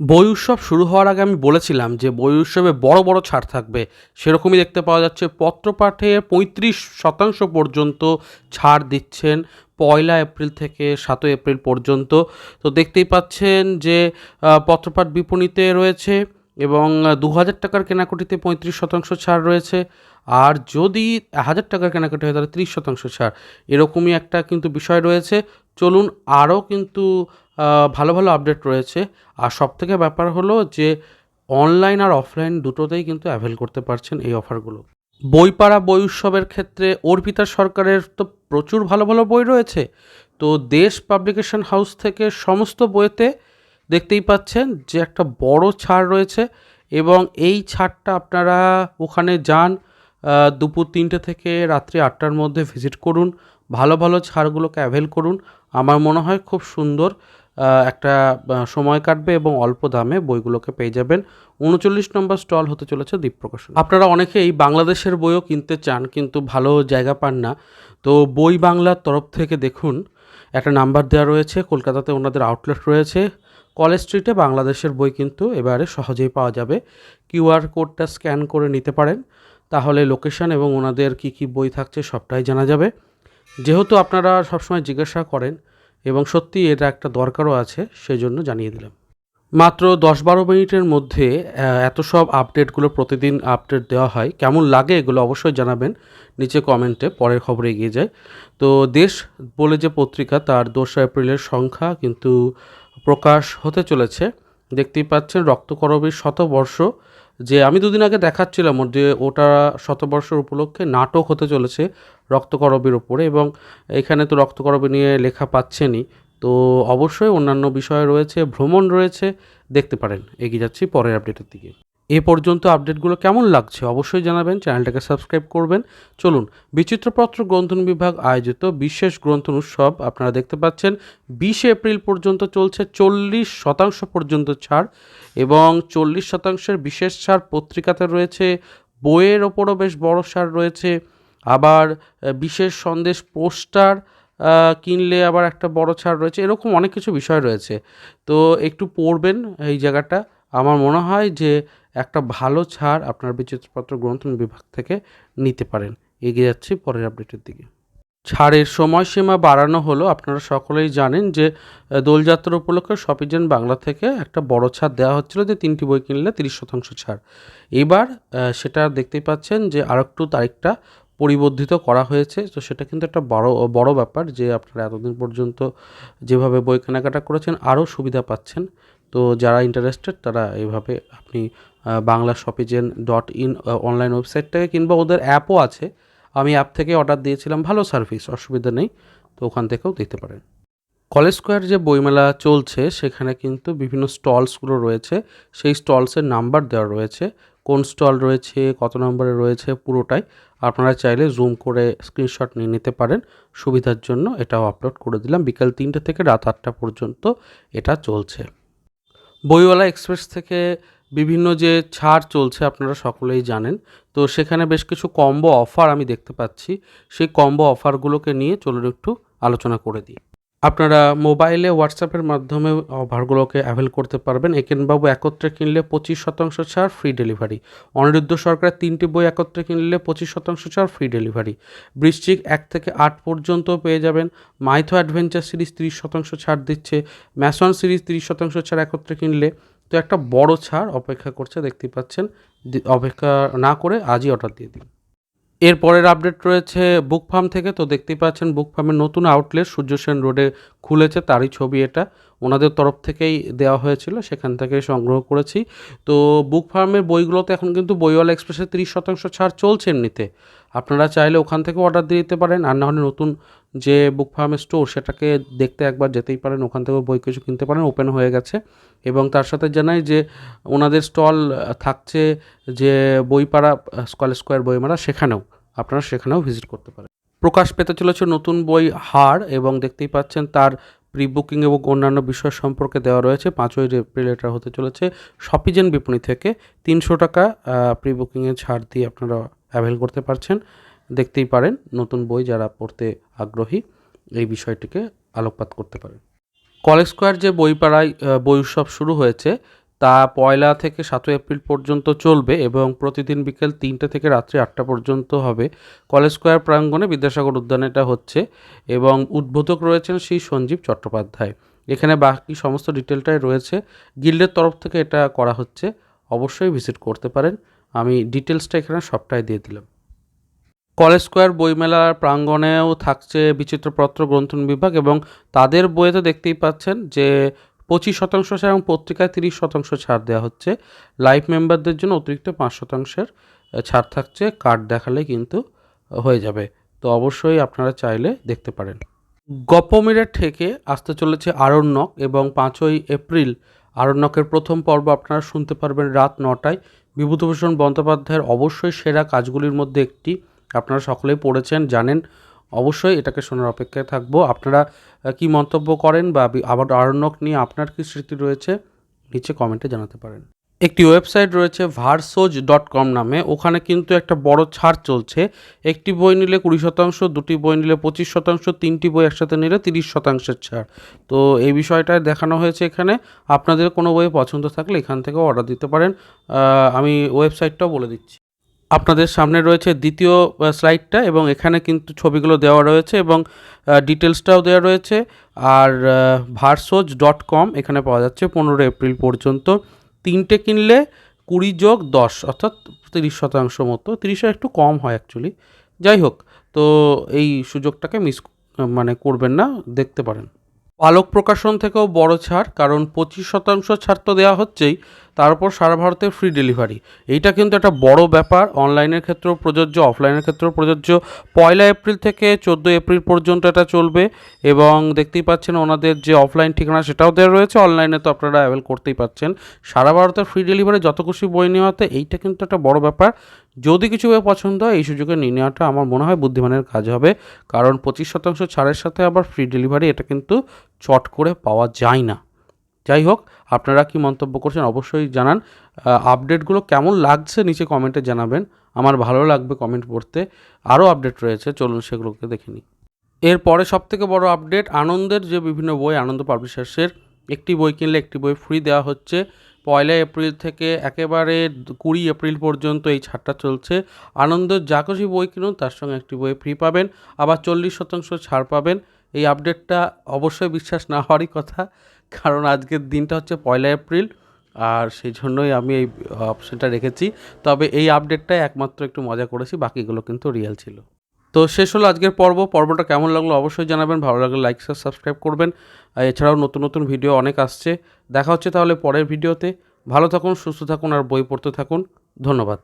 বই উৎসব শুরু হওয়ার আগে আমি বলেছিলাম যে বই উৎসবে বড় বড় ছাড় থাকবে। সেরকমই দেখতে পাওয়া যাচ্ছে পত্রপাঠে পঁয়ত্রিশ শতাংশ পর্যন্ত ছাড় দিচ্ছেন পয়লা এপ্রিল থেকে সাতই এপ্রিল পর্যন্ত। তো দেখতেই পাচ্ছেন যে পত্রপাঠ বিপণীতে রয়েছে এবং দু হাজার টাকার কেনাকাটিতে পঁয়ত্রিশ শতাংশ ছাড় রয়েছে। আর যদি হাজার টাকার কেনাকাটি হয় তাহলে ত্রিশ শতাংশ ছাড়। এরকমই একটা কিন্তু বিষয় রয়েছে। চলুন আরও কিন্তু ভালো ভালো আপডেট রয়েছে। আর সবথেকে ব্যাপার হলো যে অনলাইন আর অফলাইন দুটোতেই কিন্তু অ্যাভেল করতে পারছেন এই অফারগুলো বইপাড়া বই উৎসবের ক্ষেত্রে অর্পিতা সরকারের তো প্রচুর ভালো ভালো বই রয়েছে। তো দেশ পাবলিকেশন হাউস থেকে সমস্ত বইতে দেখতেই পাচ্ছেন যে, একটা বড় ছাড় রয়েছে এবং এই ছাড়টা আপনারা ওখানে যান দুপুর তিনটে থেকে রাত্রি আটটার মধ্যে ভিজিট করুন। ভালো ভালো ছাড়গুলোকে অ্যাভেল করুন। আমার মনে হয় খুব সুন্দর। একটা সময় কাটবে এবং অল্প দামে বইগুলোকে পেয়ে যাবেন। উনচল্লিশ নম্বর স্টল হতে চলেছে দীপ প্রকাশন আপনারা অনেকেই বাংলাদেশের বইও কিনতে চান কিন্তু ভালো জায়গা পান না। তো বই বাংলার তরফ থেকে দেখুন, একটা নাম্বার দেওয়া রয়েছে, কলকাতাতে ওনাদের আউটলেট রয়েছে। কলেজ স্ট্রিটে বাংলাদেশের বই কিন্তু এবারে সহজেই পাওয়া যাবে। কিউআর কোডটা স্ক্যান করে নিতে পারেন, তাহলে লোকেশন এবং ওনাদের কি কি বই থাকছে সবটাই জানা যাবে। যেহেতু আপনারা সবসময় জিজ্ঞাসা করেন এবং সত্যি এটা একটা দরকারও আছে সেই জন্য জানিয়ে দিলাম। মাত্র দশ বারো মিনিটের মধ্যে এত সব আপডেটগুলো প্রতিদিন আপডেট দেওয়া হয়। কেমন লাগে এগুলো অবশ্যই জানাবেন, নিচে কমেন্টে, পরের খবরে এগিয়ে যায়। তো দেশ বলে যে পত্রিকা, তার দোসরা এপ্রিলের সংখ্যা কিন্তু প্রকাশ হতে চলেছে। দেখতেই পাচ্ছেন রক্তকরবীর শতবর্ষ। যে আমি দুদিন আগে দেখাচ্ছিলাম যে ওটা শতবর্ষের উপলক্ষে নাটক হতে চলেছে রক্তকরবীর ওপরে এবং এখানে তো রক্তকরবী নিয়ে লেখা পাচ্ছেনই। তো অবশ্যই অন্যান্য বিষয় রয়েছে, ভ্রমণ রয়েছে, দেখতে পারেন। এগিয়ে যাচ্ছি পরের আপডেটের দিকে। এ পর্যন্ত আপডেটগুলো কেমন লাগছে অবশ্যই জানাবেন, চ্যানেলটাকে সাবস্ক্রাইব করবেন। চলুন, বিচিত্রপত্র গ্রন্থন বিভাগ আয়োজিত বিশেষ গ্রন্থন উৎসব আপনারা দেখতে পাচ্ছেন, বিশে এপ্রিল পর্যন্ত চলছে চল্লিশ শতাংশ পর্যন্ত ছাড় এবং চল্লিশ শতাংশের বিশেষ ছাড় পত্রিকাতে রয়েছে, বইয়ের ওপরও বেশ বড় ছাড় রয়েছে, আবার বিশেষ সন্দেশ পোস্টার কিনলে আবার একটা বড় ছাড় রয়েছে, এরকম অনেক কিছু বিষয় রয়েছে। তো একটু পড়বেন এই জায়গাটা। আমার মনে হয় যে একটা ভালো ছাড় আপনার বিচিত্রপত্র গ্রন্থন বিভাগ থেকে নিতে পারেন। এগিয়ে যাচ্ছি পরের আপডেটের দিকে। ছাড়ের সময়সীমা বাড়ানো হলো। আপনারা সকলেই জানেন যে দোলযাত্রা উপলক্ষে শপিজেন বাংলা থেকে একটা বড় ছাড় দেওয়া হচ্ছিল যে, তিনটি বই কিনলে তিরিশ শতাংশ ছাড়। এবার সেটা দেখতেই পাচ্ছেন যে আর একটু তারিখটা পরিবর্ধিত করা হয়েছে। তো সেটা কিন্তু একটা বড় বড় ব্যাপার যে, আপনারা এতদিন পর্যন্ত যেভাবে বই কেনাকাটা করেছেন, আরও সুবিধা পাচ্ছেন। তো যারা ইন্টারেস্টেড তারা এভাবে আপনি Bangla Shopizen dot in online website থেকে কিংবা ওদের অ্যাপও আছে। আমি অ্যাপ থেকে অর্ডার দিয়েছিলাম, ভালো সার্ভিস অসুবিধা নেই। তো ওখান থেকেও দেখতে পারেন। কলেজ স্কোয়ার যে বইমেলা চলছে, সেখানে কিন্তু বিভিন্ন স্টলসগুলো রয়েছে। সেই স্টলসের নাম্বার দেওয়া রয়েছে। কোন স্টল রয়েছে, কত নম্বরে রয়েছে, পুরোটাই আপনারা চাইলে জুম করে স্ক্রিনশট নিয়ে নিতে পারেন। সুবিধার জন্য এটাও আপলোড করে দিলাম। বিকাল তিনটে থেকে রাত আটটা পর্যন্ত এটা চলছে। বইওয়ালা এক্সপ্রেস থেকে বিভিন্ন যে ছাড় চলছে আপনারা সকলেই জানেন। তো সেখানে বেশ কিছু কম্বো অফার আমি দেখতে পাচ্ছি। সেই কম্বো অফারগুলোকে নিয়ে চলুন একটু আলোচনা করে দিই। আপনারা মোবাইলে হোয়াটসঅ্যাপের মাধ্যমে অফারগুলোকে অ্যাভেল করতে পারবেন। একেনবাবু একত্রে কিনলে পঁচিশ শতাংশ ছাড় ফ্রি ডেলিভারি অনিরুদ্ধ সরকারের তিনটি বই একত্রে কিনলে পঁচিশ শতাংশ ছাড় ফ্রি ডেলিভারি বৃশ্চিক এক থেকে আট পর্যন্ত পেয়ে যাবেন। মাইথো অ্যাডভেঞ্চার সিরিজ তিরিশ শতাংশ ছাড় দিচ্ছে। ম্যাসন সিরিজ তিরিশ শতাংশ ছাড় একত্রে কিনলে তো একটা বড় ছাড় অপেক্ষা করছে, দেখতে পাচ্ছেন। অপেক্ষা না করে আজই অর্ডার দিয়ে দিন। এর পরের আপডেট রয়েছে বুক ফার্ম থেকে। তো দেখতেই পাচ্ছেন বুক ফার্মের নতুন আউটলেট সূর্য সেন রোডে খুলেছে, তারই ছবি এটা। ওনাদের তরফ থেকেই দেওয়া হয়েছিল, সেখান থেকে সংগ্রহ করেছি। তো বুক ফার্মের বইগুলোতে এখন কিন্তু বইওয়ালা এক্সপ্রেসে তিরিশ শতাংশ ছাড় চলছে এমনিতে। আপনারা চাইলে ওখান থেকে অর্ডার দিয়ে দিতে পারেন, আর না হলে নতুন যে বুক ফার্মের স্টোর, সেটাকে দেখতে একবার যেতেই পারেন, ওখান থেকেও বই কিছু কিনতে পারেন ওপেন হয়ে গেছে। এবং তার সাথে জানাই যে ওনাদের স্টল থাকছে যে বইপাড়া স্কয়ার স্কোয়ার বইমেলা, সেখানেও। আপনারা সেখানেও ভিজিট করতে পারেন। প্রকাশ পেতে চলেছে নতুন বই হার, এবং দেখতেই পাচ্ছেন তার প্রি বুকিং এবং অন্যান্য বিষয় সম্পর্কে দেওয়া রয়েছে। পাঁচই এপ্রিল এটা হতে চলেছে। শপিজেন বিপণী থেকে তিনশো টাকা প্রি বুকিংয়ে ছাড় দিয়ে আপনারা অ্যাভেল করতে পারছেন। দেখতেই পারেন, নতুন বই যারা পড়তে আগ্রহী, এই বিষয়টিকে আলোকপাত করতে পারেন কলেজ স্কোয়ার যে বই পাড়ায় বই উৎসব শুরু হয়েছে তা পয়লা থেকে সাতই এপ্রিল পর্যন্ত চলবে এবং প্রতিদিন বিকেল তিনটে থেকে রাত্রি আটটা পর্যন্ত হবে। কলেজ স্কোয়ার প্রাঙ্গণে বিদ্যাসাগর উদ্যানে এটা হচ্ছে এবং উদ্বোধক রয়েছেন শ্রী সঞ্জীব চট্টোপাধ্যায়। এখানে বাকি সমস্ত ডিটেলটাই রয়েছে। গিল্ডের তরফ থেকে এটা করা হচ্ছে। অবশ্যই ভিজিট করতে পারেন। আমি ডিটেলসটা এখানে সবটাই দিয়ে দিলাম। কলেজ স্কোয়ার বইমেলার প্রাঙ্গণেও থাকছে বিচিত্রপত্র গ্রন্থন বিভাগ এবং তাদের বইয়েতে দেখতেই পাচ্ছেন যে পঁচিশ শতাংশ ছাড় এবং পত্রিকায় তিরিশ শতাংশ ছাড় দেওয়া হচ্ছে। লাইভ মেম্বারদের জন্য অতিরিক্ত পাঁচ শতাংশের ছাড় থাকছে। কার্ড দেখালে কিন্তু হয়ে যাবে। তো অবশ্যই আপনারা চাইলে দেখতে পারেন। গপ্পমিরের থেকে আসতে চলেছে আরণ্যক এবং পাঁচই এপ্রিল। আরণ্যকের প্রথম পর্ব আপনারা শুনতে পারবেন রাত নটায়। বিভূতিভূষণ বন্দ্যোপাধ্যায়ের অবশ্যই সেরা কাজগুলির মধ্যে একটি। আপনারা সকলেই পড়েছেন, জানেন। অবশ্যই এটাকে শোনার অপেক্ষায় থাকব। আপনারা কি মন্তব্য করেন বা বি- আবার আরণ্যক নিয়ে আপনার কি স্মৃতি রয়েছে, নিচে কমেন্টে জানাতে পারেন। একটি ওয়েবসাইট রয়েছে ভারসোজ ডট কম নামে। ওখানে কিন্তু একটা বড় ছাড় চলছে। একটি বই নিলে কুড়ি শতাংশ, দুটি বই নিলে পঁচিশ শতাংশ, তিনটি বই একসাথে নিলে তিরিশ শতাংশের ছাড়। তো এই বিষয়টায় দেখানো হয়েছে এখানে। আপনাদের কোনো বই পছন্দ থাকলে এখান থেকেও অর্ডার দিতে পারেন। আমি ওয়েবসাইটটাও বলে দিচ্ছি। আপনাদের সামনে রয়েছে দ্বিতীয় স্লাইডটা এবং এখানে কিন্তু ছবিগুলো দেওয়া রয়েছে এবং ডিটেলসটাও দেওয়া রয়েছে। আর ভারসোজ ডট কম এখানে পাওয়া যাচ্ছে পনেরো এপ্রিল পর্যন্ত। তিনটে কিনলে কুড়ি যোগ দশ, অর্থাৎ তিরিশ শতাংশ মতো। তিরিশের একটু কম হয় অ্যাকচুয়ালি যাই হোক, তো এই সুযোগটাকে মিস মানে করবেন না, দেখতে পারেন। আলোক প্রকাশন থেকেও বড় ছাড়, কারণ পঁচিশ শতাংশ ছাড় তো দেওয়া হচ্ছেই। তার উপর সারা ভারতে ফ্রি ডেলিভারি এইটা কিন্তু একটা বড় ব্যাপার। অনলাইনের ক্ষেত্রেও প্রযোজ্য অফলাইনের ক্ষেত্রেও প্রযোজ্য। পয়লা এপ্রিল থেকে চোদ্দ এপ্রিল পর্যন্ত এটা চলবে এবং দেখতেই পাচ্ছেন ওনাদের যে অফলাইন ঠিকানা সেটাও দেওয়া রয়েছে। অনলাইনে তো আপনারা অ্যাভেল করতেই পাচ্ছেন। সারা ভারতের ফ্রি ডেলিভারি যত খুশি বই নেওয়াতে এইটা কিন্তু একটা বড় ব্যাপার। যদি কিছু বই পছন্দ হয়, এই সুযোগে নিয়ে নেওয়াটা আমার মনে হয় বুদ্ধিমানের কাজ হবে। কারণ পঁচিশ শতাংশ ছাড়ের সাথে আবার ফ্রি ডেলিভারি এটা কিন্তু চট করে পাওয়া যায় না। যাই হোক, আপনারা কি মন্তব্য করছেন অবশ্যই জানান। আপডেটগুলো কেমন লাগছে নিচে কমেন্টে জানাবেন। আমার ভালো লাগবে কমেন্ট পড়তে। আরও আপডেট রয়েছে, চলুন সেগুলোকে দেখে নিই। এরপরে সবথেকে বড় আপডেট আনন্দের যে বিভিন্ন বই, আনন্দ পাবলিশার্সের একটি বই কিনলে একটি বই ফ্রি দেওয়া হচ্ছে। পয়লা এপ্রিল থেকে একেবারে কুড়ি এপ্রিল পর্যন্ত এই ছাড়টা চলছে। আনন্দের যা খুশি বই কিনুন, তার সঙ্গে একটি বই ফ্রি পাবেন। আবার চল্লিশ শতাংশ ছাড় পাবেন। এই আপডেটটা অবশ্যই বিশ্বাস না হওয়ারই কথা। কারণ আজকের দিনটা হচ্ছে পয়লা এপ্রিল, আর সেই জন্যই আমি এই অপশনটা রেখেছি। তবে এই আপডেটটাই একমাত্র একটু মজা করেছি, বাকিগুলো কিন্তু রিয়েল ছিল। তো শেষ হলো আজকের পর্ব। পর্বটা কেমন লাগল অবশ্যই জানাবেন। ভালো লাগলে লাইক শেয়ার সাবস্ক্রাইব করবেন। আর এছাড়াও নতুন নতুন ভিডিও অনেক আসছে। দেখা হচ্ছে তাহলে পরের ভিডিওতে ভালো থাকুন, সুস্থ থাকুন, আর বই পড়তে থাকুন। ধন্যবাদ।